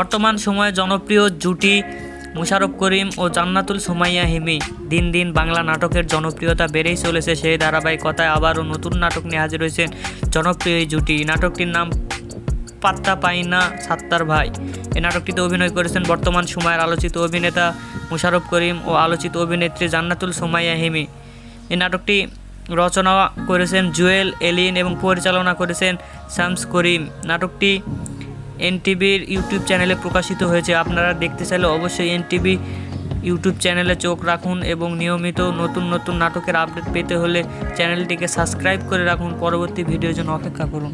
বর্তমান সময়ে জনপ্রিয় জুটি মুশারফ করিম ও জান্নাতুল সুমাইয়া হিমি। দিন দিন বাংলা নাটকের জনপ্রিয়তা বেড়েই চলেছে সেই ধারাবাহিকতায় আবারও নতুন নাটক নিয়ে হাজির হয়েছেন জনপ্রিয় এই জুটি। নাটকটির নাম পাত্তা পাই না সাত্তার ভাই। এই নাটকটিতে অভিনয় করেছেন বর্তমান সময়ের আলোচিত অভিনেতা মুশারফ করিম ও আলোচিত অভিনেত্রী জান্নাতুল সুমাইয়া হিমি। এই নাটকটি রচনা করেছেন জুয়েল, এলিন এবং পরিচালনা করেছেন শামস করিম। নাটকটি এনটিভির ইউটিউব চ্যানেলে প্রকাশিত হয়েছে। আপনারা দেখতে চাইলে অবশ্যই এনটিভি ইউটিউব চ্যানেলে চোখ রাখুন এবং নিয়মিত নতুন নতুন নাটকের আপডেট পেতে হলে চ্যানেলটিকে সাবস্ক্রাইব করে রাখুন। পরবর্তী ভিডিওর জন্য অপেক্ষা করুন।